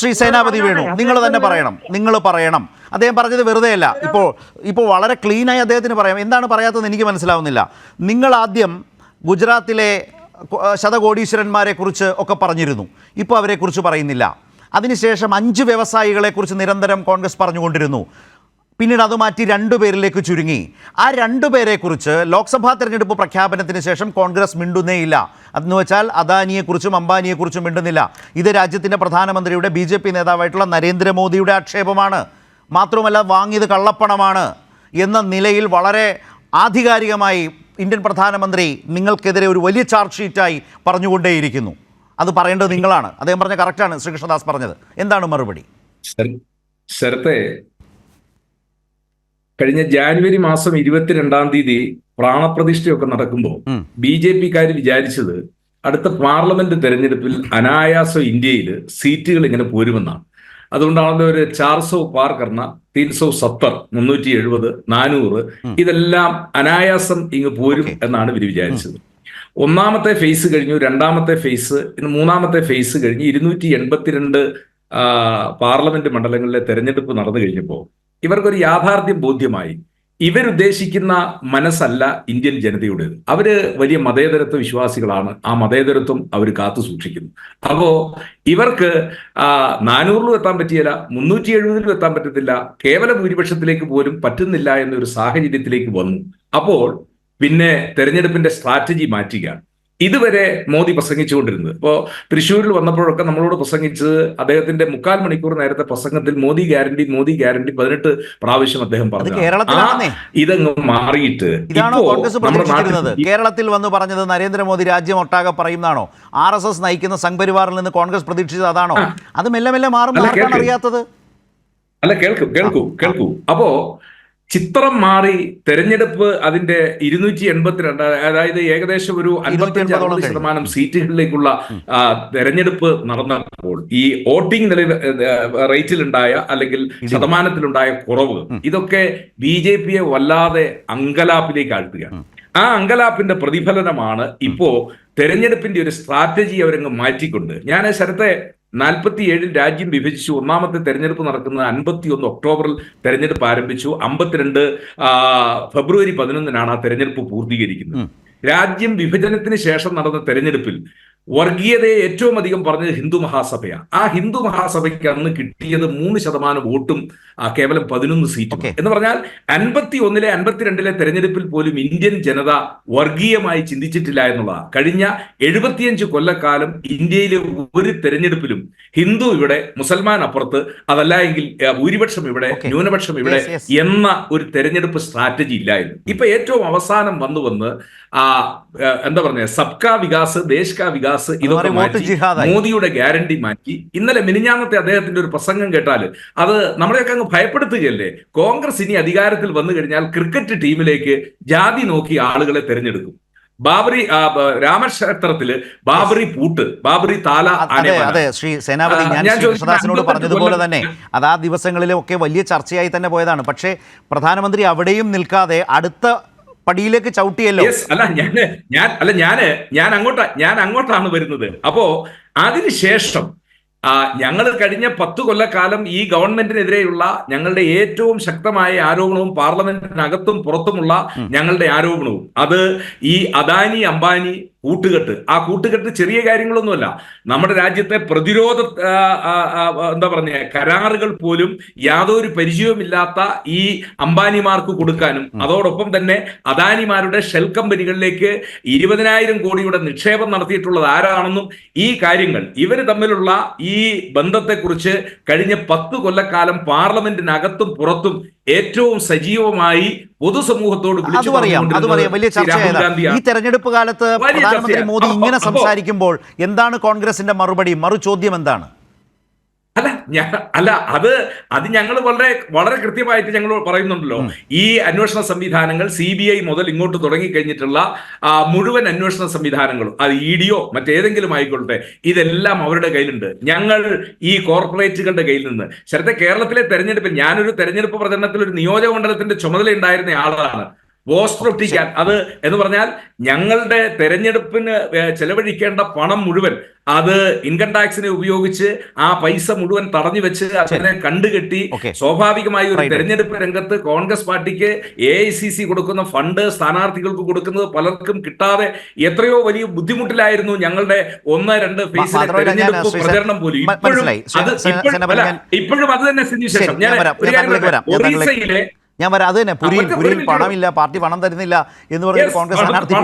ശ്രീ സേനാപതി വേണു. നിങ്ങൾ തന്നെ പറയണം. നിങ്ങൾ പറയണം. അദ്ദേഹം പറഞ്ഞത് വെറുതെ അല്ല ഇപ്പോൾ ഇപ്പോൾ വളരെ ക്ലീനായി അദ്ദേഹത്തിന് പറയാം. എന്താണ് പറയാത്തതെന്ന് എനിക്ക് മനസ്സിലാവുന്നില്ല. നിങ്ങൾ ആദ്യം ഗുജറാത്തിലെ ശതകോടീശ്വരന്മാരെ കുറിച്ച് ഒക്കെ പറഞ്ഞിരുന്നു. ഇപ്പോൾ അവരെക്കുറിച്ച് പറയുന്നില്ല. അതിനുശേഷം അഞ്ച് വ്യവസായികളെക്കുറിച്ച് നിരന്തരം കോൺഗ്രസ് പറഞ്ഞുകൊണ്ടിരുന്നു. പിന്നീട് അത് മാറ്റി രണ്ടു പേരിലേക്ക് ചുരുങ്ങി. ആ രണ്ടു പേരെക്കുറിച്ച് ലോക്സഭാ തെരഞ്ഞെടുപ്പ് പ്രഖ്യാപനത്തിന് ശേഷം കോൺഗ്രസ് മിണ്ടുന്നേയില്ല. അതെന്ന് വെച്ചാൽ അദാനിയെക്കുറിച്ചും അംബാനിയെക്കുറിച്ചും മിണ്ടുന്നില്ല. ഇത് രാജ്യത്തിന്റെ പ്രധാനമന്ത്രിയുടെ ബി ജെ പി നേതാവായിട്ടുള്ള നരേന്ദ്രമോദിയുടെ ആക്ഷേപമാണ്. മാത്രമല്ല വാങ്ങിയത് കള്ളപ്പണമാണ് എന്ന നിലയിൽ വളരെ ആധികാരികമായി ഇന്ത്യൻ പ്രധാനമന്ത്രി നിങ്ങൾക്കെതിരെ ഒരു വലിയ ചാർജ് ഷീറ്റായി പറഞ്ഞുകൊണ്ടേയിരിക്കുന്നു. അത് പറയേണ്ടത് നിങ്ങളാണ്. അദ്ദേഹം പറഞ്ഞ കറക്റ്റാണ് ശ്രീകൃഷ്ണദാസ് പറഞ്ഞത്. എന്താണ് മറുപടി? ശര- ശരത്തെ കഴിഞ്ഞ ജാനുവരി മാസം ഇരുപത്തിരണ്ടാം തീയതി പ്രാണപ്രതിഷ്ഠയൊക്കെ നടക്കുമ്പോൾ. ബി ജെ പിക്കാർ വിചാരിച്ചത് അടുത്ത പാർലമെന്റ് തെരഞ്ഞെടുപ്പിൽ അനായാസം ഇന്ത്യയിൽ സീറ്റുകൾ ഇങ്ങനെ പോരുമെന്നാണ് അതുകൊണ്ടാണല്ലോ ഒരു ചാർസോ പാർക്കറിന തീൻ തീൻസോ സത്തർ മുന്നൂറ്റി എഴുപത് നാനൂറ് ഇതെല്ലാം അനായാസം ഇങ്ങ് പോരും. എന്നാണ് ഇവർ വിചാരിച്ചത് ഒന്നാമത്തെ ഫേസ് കഴിഞ്ഞു രണ്ടാമത്തെ ഫേസ് ഇന്ന് മൂന്നാമത്തെ ഫേസ് കഴിഞ്ഞ് ഇരുന്നൂറ്റി എൺപത്തിരണ്ട് പാർലമെന്റ് മണ്ഡലങ്ങളിലെ തെരഞ്ഞെടുപ്പ് നടന്നു കഴിഞ്ഞപ്പോൾ ഇവർക്കൊരു യാഥാർത്ഥ്യം ബോധ്യമായി. ഇവരുദ്ദേശിക്കുന്ന മനസ്സല്ല ഇന്ത്യൻ ജനതയുടേത്. അവർ വലിയ മതേതരത്വ വിശ്വാസികളാണ്. ആ മതേതരത്വം അവർ കാത്തു സൂക്ഷിക്കുന്നു. അപ്പോ ഇവർക്ക് നാനൂറിലും എത്താൻ പറ്റിയല്ല മുന്നൂറ്റി എഴുപതിലും എത്താൻ പറ്റത്തില്ല കേവല ഭൂരിപക്ഷത്തിലേക്ക് പോലും പറ്റുന്നില്ല എന്നൊരു സാഹചര്യത്തിലേക്ക് വന്നു. അപ്പോൾ പിന്നെ തെരഞ്ഞെടുപ്പിന്റെ സ്ട്രാറ്റജി മാറ്റുകയാണ്. ഇതുവരെ മോദി പ്രസംഗിച്ചുകൊണ്ടിരുന്നത്. ഇപ്പോൾ തൃശ്ശൂരിൽ വന്നപ്പോഴൊക്കെ നമ്മളോട് പ്രസംഗിച്ചത് അദ്ദേഹത്തിന്റെ മുക്കാൽ മണിക്കൂർ നേരത്തെ പ്രസംഗത്തിൽ മോദി ഗ്യാരണ്ടി മോദി ഗ്യാരണ്ടി പതിനെട്ട് പ്രാവശ്യം അദ്ദേഹം പറഞ്ഞു ഇതങ്ങ് മാറിയിട്ട് കേരളത്തിൽ വന്ന് പറഞ്ഞത് നരേന്ദ്രമോദി രാജ്യം ഒട്ടാകെ പറയുന്നതാണോ? ആർ എസ് എസ് നയിക്കുന്ന സംഘപരിവാറിൽ നിന്ന് കോൺഗ്രസ് പ്രതീക്ഷിച്ചത് അതാണോ? അത് മെല്ലെ മെല്ലെ മാറും അറിയാത്തത്? അല്ല കേൾക്കൂ കേൾക്കൂ കേൾക്കൂ. അപ്പോ ചിത്രം മാറി തെരഞ്ഞെടുപ്പ് അതിന്റെ ഇരുന്നൂറ്റി എൺപത്തിരണ്ട് അതായത് ഏകദേശം ഒരു അൻപത്തഞ്ച് 280 അറുപത് ശതമാനം സീറ്റുകളിലേക്കുള്ള തെരഞ്ഞെടുപ്പ് നടന്നപ്പോൾ ഈ വോട്ടിംഗ് നില റേറ്റിലുണ്ടായ അല്ലെങ്കിൽ ശതമാനത്തിലുണ്ടായ കുറവ് ഇതൊക്കെ ബി ജെ പിയെ വല്ലാതെ അങ്കലാപ്പിലേക്ക് ആഴ്ത്തുകയാണ്. ആ അങ്കലാപ്പിന്റെ പ്രതിഫലനമാണ് ഇപ്പോ തെരഞ്ഞെടുപ്പിന്റെ ഒരു സ്ട്രാറ്റജി അവരങ്ങ് മാറ്റിക്കൊണ്ട്. ഞാൻ ശരത്തെ നാൽപ്പത്തി ഏഴിൽ രാജ്യം വിഭജിച്ചു. ഒന്നാമത്തെ തെരഞ്ഞെടുപ്പ് നടക്കുന്നത് അൻപത്തി ഒന്ന് ഒക്ടോബറിൽ തെരഞ്ഞെടുപ്പ് ആരംഭിച്ചു. അമ്പത്തിരണ്ട് ഫെബ്രുവരി പതിനൊന്നിനാണ് ആ തെരഞ്ഞെടുപ്പ് പൂർത്തീകരിക്കുന്നത്. രാജ്യം വിഭജനത്തിന് ശേഷം നടന്ന തെരഞ്ഞെടുപ്പിൽ വർഗീയതയെ ഏറ്റവും അധികം പറഞ്ഞത് ഹിന്ദു മഹാസഭയാണ്. ആ ഹിന്ദു മഹാസഭയ്ക്ക് അന്ന് കിട്ടിയത് മൂന്ന് ശതമാനം വോട്ടും കേവലം പതിനൊന്ന് സീറ്റും. എന്ന് പറഞ്ഞാൽ അൻപത്തി ഒന്നിലെ അൻപത്തിരണ്ടിലെ തെരഞ്ഞെടുപ്പിൽ പോലും ഇന്ത്യൻ ജനത വർഗീയമായി ചിന്തിച്ചിട്ടില്ല എന്നുള്ളതാണ്. കഴിഞ്ഞ എഴുപത്തിയഞ്ച് കൊല്ലക്കാലം ഇന്ത്യയിലെ ഒരു തെരഞ്ഞെടുപ്പിലും ഹിന്ദു ഇവിടെ മുസൽമാൻ അപ്പുറത്ത് അതല്ല എങ്കിൽ ഭൂരിപക്ഷം ഇവിടെ ന്യൂനപക്ഷം ഇവിടെ. എന്ന ഒരു തെരഞ്ഞെടുപ്പ് സ്ട്രാറ്റജി ഇല്ലായിരുന്നു. ഇപ്പൊ ഏറ്റവും അവസാനം വന്നു വന്ന് ആ എന്താ പറഞ്ഞ സബ്കാ വികാസ് ദേശ് കാ വികാസ് ഇതൊക്കെ പറയും, മാറ്റി മോദിയുടെ ഗ്യാരണ്ടി മാറ്റി. ഇന്നലെ മിനിഞ്ഞാന്നത്തെ അദ്ദേഹത്തിന്റെ ഒരു പ്രസംഗം കേട്ടാൽ അത് നമ്മളെയൊക്കെ അങ്ങ് ഭയപ്പെടുത്തുകയല്ലേ? കോൺഗ്രസ് ഇനി അധികാരത്തിൽ വന്നു കഴിഞ്ഞാൽ ക്രിക്കറ്റ് ടീമിലേക്ക് ജാതി നോക്കി ആളുകളെ തെരഞ്ഞെടുക്കും. ബാബറി രാമക്ഷേത്രത്തിൽ ബാബറി പൂട്ട് ബാബറി താല അതെ അതെ ശ്രീ സേനാപതി ഞാൻ കൃഷ്ണദാസിനോട് പറഞ്ഞതുപോലെ തന്നെ അത് ആ ദിവസങ്ങളിലൊക്കെ വലിയ ചർച്ചയായി തന്നെ പോയതാണ്. പക്ഷേ പ്രധാനമന്ത്രി അവിടെയും നിൽക്കാതെ അടുത്ത പടിയിലേക്ക് ചവിട്ടിയല്ലോ. അല്ല ഞാൻ ഞാൻ അല്ല ഞാൻ ഞാൻ അങ്ങോട്ടാ ഞാൻ അങ്ങോട്ടാണ് വരുന്നത്. അപ്പോ അതിനുശേഷം ഞങ്ങൾ കഴിഞ്ഞ പത്തു കൊല്ലക്കാലം ഈ ഗവൺമെന്റിനെതിരെയുള്ള ഞങ്ങളുടെ ഏറ്റവും ശക്തമായ ആരോപണവും പാർലമെന്റിനകത്തും പുറത്തുമുള്ള ഞങ്ങളുടെ ആരോപണവും. അത് ഈ അദാനി അംബാനി കൂട്ടുകെട്ട്. ആ കൂട്ടുകെട്ട് ചെറിയ കാര്യങ്ങളൊന്നുമല്ല. നമ്മുടെ രാജ്യത്തെ പ്രതിരോധ എന്താ പറഞ്ഞ കരാറുകൾ പോലും യാതൊരു പരിചയവുമില്ലാത്ത ഈ അംബാനിമാർക്ക് കൊടുക്കാനും അതോടൊപ്പം തന്നെ അദാനിമാരുടെ ഷെൽ കമ്പനികളിലേക്ക് ഇരുപതിനായിരം കോടിയുടെ നിക്ഷേപം നടത്തിയിട്ടുള്ളത് ആരാണെന്നും ഈ കാര്യങ്ങൾ ഇവർ തമ്മിലുള്ള ഈ ബന്ധത്തെക്കുറിച്ച് കഴിഞ്ഞ പത്ത് കൊല്ലക്കാലം പാർലമെന്റിനകത്തും പുറത്തും ഏറ്റവും സജീവമായി പൊതുസമൂഹത്തോട് അത് വിളിച്ചു പറയാം അത് പറയാം. വലിയ ചർച്ചയായത്. ഈ തെരഞ്ഞെടുപ്പ് കാലത്ത് പ്രധാനമന്ത്രി മോദി ഇങ്ങനെ സംസാരിക്കുമ്പോൾ എന്താണ് കോൺഗ്രസിന്റെ മറുപടി? മറു ചോദ്യം എന്താണ്? ഞാൻ അല്ല അത് അത് ഞങ്ങൾ വളരെ വളരെ കൃത്യമായിട്ട് ഞങ്ങൾ പറയുന്നുണ്ടല്ലോ. ഈ അന്വേഷണ സംവിധാനങ്ങൾ സി ബി ഐ മുതൽ ഇങ്ങോട്ട് തുടങ്ങിക്കഴിഞ്ഞിട്ടുള്ള മുഴുവൻ അന്വേഷണ സംവിധാനങ്ങളും അത് ഇ ഡിയോ മറ്റേതെങ്കിലും ആയിക്കൊള്ളട്ടെ ഇതെല്ലാം അവരുടെ കയ്യിലുണ്ട്. ഞങ്ങൾ ഈ കോർപ്പറേറ്റുകളുടെ കയ്യിൽ നിന്ന് ശരത്തെ കേരളത്തിലെ തെരഞ്ഞെടുപ്പിൽ ഞാനൊരു തെരഞ്ഞെടുപ്പ് പ്രചരണത്തിൽ ഒരു നിയോജക മണ്ഡലത്തിന്റെ ചുമതല ഉണ്ടായിരുന്ന ആളാണ്. പോസ്റ്റർ ഒട്ടിക്കാൻ അത് എന്ന് പറഞ്ഞാൽ ഞങ്ങളുടെ തെരഞ്ഞെടുപ്പിന് ചെലവഴിക്കേണ്ട പണം മുഴുവൻ അത് ഇൻകം ടാക്സിനെ ഉപയോഗിച്ച് ആ പൈസ മുഴുവൻ തടഞ്ഞു വെച്ച് അതിനെ കണ്ടുകെട്ടി. സ്വാഭാവികമായി ഒരു. തെരഞ്ഞെടുപ്പ് രംഗത്ത് കോൺഗ്രസ് പാർട്ടിക്ക് എ ഐ സി സി കൊടുക്കുന്ന ഫണ്ട് സ്ഥാനാർത്ഥികൾക്ക് കൊടുക്കുന്നത് പലർക്കും കിട്ടാതെ എത്രയോ വലിയ ബുദ്ധിമുട്ടിലായിരുന്നു ഞങ്ങളുടെ ഒന്ന് രണ്ട് ഫേസിലെ ഞാൻ തെരഞ്ഞെടുപ്പ് പ്രചരണം പോലും. ഇപ്പോഴും അത് ഇപ്പോഴും അത് തന്നെ സ്ഥിതി ഞാൻ ഒരു കാര്യം ഒറീസയിലെ ഞാൻ വരാം. അത് തന്നെ. പുരിയിൽ പുരി പുരിയിൽ പണമില്ല പാർട്ടി പണം തരുന്നില്ല എന്ന് പറഞ്ഞ കോൺഗ്രസ് സ്ഥാനാർത്ഥി